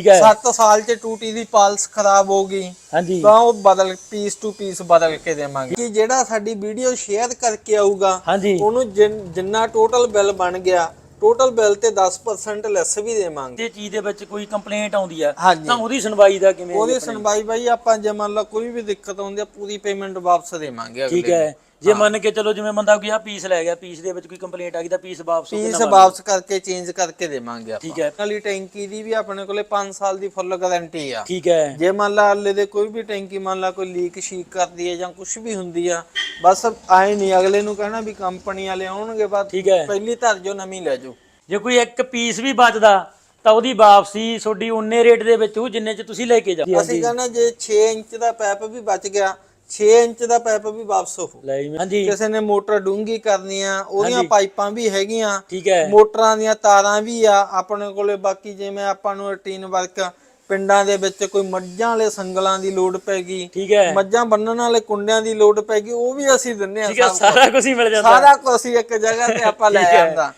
ਠੀਕ ਹੈ। 7 ਸਾਲ ਚ ਟੂਟੀ ਦੀ ਪਾਲਸ ਖਰਾਬ ਹੋ ਗਈ। ਹਾਂਜੀ। ਤਾਂ ਉਹ ਬਦਲ ਪੀਸ ਟੂ ਪੀਸ ਬਦਲ ਕੇ ਦੇਵਾਂਗੇ। ਕਿ ਜਿਹੜਾ ਸਾਡੀ ਵੀਡੀਓ ਸ਼ੇਅਰ ਕਰਕੇ ਆਊਗਾ ਹਾਂਜੀ। ਉਹਨੂੰ ਜਿਨ- ਜਿੰਨਾ ਟੋਟਲ ਬਿੱਲ ਬਣ ਗਿਆ ਟੋਟਲ ਬਿੱਲ ਤੇ 10% ਲੈਸ ਵੀ ਦੇਵਾਂਗੇ। ਤੇ ਚੀਜ਼ ਦੇ ਵਿੱਚ ਕੋਈ ਕੰਪਲੇਂਟ ਆਉਂਦੀ ਆ ਹਾਂਜੀ। ਤਾਂ ਉਹਦੀ ਸੁਣਵਾਈ ਦਾ ਕਿਵੇਂ ਉਹਦੀ ਸੁਣਵਾਈ ਬਾਈ ਆਪਾਂ ਜੇ ਮੰਨ ਲਾ ਕੋਈ ਵੀ ਦਿੱਕਤ ਆਉਂਦੀ ਆ ਪੂਰੀ ਪੇਮੈਂਟ ਵਾਪਸ ਦੇਵਾਂਗੇ ਅਗਲੇ ਠੀਕ ਹੈ। ਜੇ ਮੰਨ ਕੇ ਚਲੋ ਜਿਵੇਂ ਬੰਦਾ ਕੋਈ ਆ ਪੀਸ ਲੈ ਗਿਆ ਪੀਸ ਦੇ ਵਿੱਚ ਕੋਈ ਕੰਪਲੇਂਟ ਆ ਗਈ ਤਾਂ ਪੀਸ ਵਾਪਸ ਹੋ ਪੀਸ ਵਾਪਸ ਕਰਕੇ ਚੇਂਜ ਕਰਕੇ ਦੇਵਾਂਗੇ ਆਪਾਂ। ਠੀਕ ਹੈ। ਨਾਲੀ ਟੈਂਕੀ ਦੀ ਵੀ ਆਪਣੇ ਕੋਲੇ 5 ਸਾਲ ਦੀ ਫੁੱਲ ਗਾਰੰਟੀ ਆ। ਠੀਕ ਹੈ। ਜੇ ਮੰਨ ਲਾ ਹਲੇ ਦੇ ਕੋਈ ਵੀ ਟੈਂਕੀ ਮੰਨ ਲਾ ਕੋਈ ਲੀਕ ਸ਼ੀਕ ਕਰਦੀ ਹੈ ਜਾਂ ਕੁਝ ਵੀ ਹੁੰਦੀ ਆ ਬਸ ਆਏ ਨਹੀਂ ਅਗਲੇ ਨੂੰ ਕਹਿਣਾ ਵੀ ਕੰਪਨੀ ਵਾਲੇ ਆਉਣਗੇ ਬਾਅਦ ਪਹਿਲੀ ਧਰ ਜੋ ਨਵੀਂ ਲੈ ਜਾਓ ਜੇ ਕੋਈ ਇੱਕ ਪੀਸ ਵੀ ਬਚਦਾ ਤਾਂ ਉਹਦੀ ਵਾਪਸੀ ਤੁਹਾਡੀ ਉਨੇ ਰੇਟ ਦੇ ਵਿੱਚ ਹੋ ਜਿੰਨੇ ਚ ਤੁਸੀਂ ਲੈ ਕੇ ਜਾਓ। ਅਸੀਂ ਕਹਿੰਦਾ ਜੇ 6 ਇੰਚ ਦਾ ਪਾਈਪ ਵੀ ਬਚ ਗਿਆ 6 ਇੰਚ ਦਾ ਪਾਈਪ ਵੀ ਵਾਪਸ ਹੋ ਲੈ ਜੀ। ਹਾਂਜੀ ਕਿਸੇ ਨੇ ਮੋਟਰ ਡੂੰਗੀ ਕਰਨੀ ਆ ਉਹਦੀਆਂ। ਪਾਈਪਾਂ ਵੀ ਹੈਗੀਆਂ ਠੀਕ ਹੈ ਮੋਟਰਾਂ ਦੀਆਂ ਤਾਰਾਂ ਵੀ ਆ ਆਪਣੇ ਕੋਲੇ ਬਾਕੀ ਜਿਵੇਂ ਆਪਾਂ ਨੂੰ ਰੂਟੀਨ ਵਰਕ ਪਿੰਡਾਂ ਦੇ ਵਿੱਚ ਕੋਈ ਮੱਝਾਂ ਵਾਲੇ ਸੰਗਲਾਂ ਦੀ ਲੋਡ ਪੈ ਗਈ ਠੀਕ ਹੈ ਮੱਝਾਂ ਬੰਨਣ ਵਾਲੇ ਕੁੰਡਿਆਂ ਦੀ ਲੋਡ ਪੈ ਗਈ ਉਹ ਵੀ ਅਸੀਂ ਦਿੰਨੇ ਆ ਠੀਕ ਹੈ ਸਾਰਾ ਕੁਝ ਹੀ ਮਿਲ ਜਾਂਦਾ ਸਾਰਾ ਕੁਝ ਅਸੀਂ ਇੱਕ ਜਗ੍ਹਾ ਤੇ ਆਪਾਂ ਲੈ। ਆਂਦਾ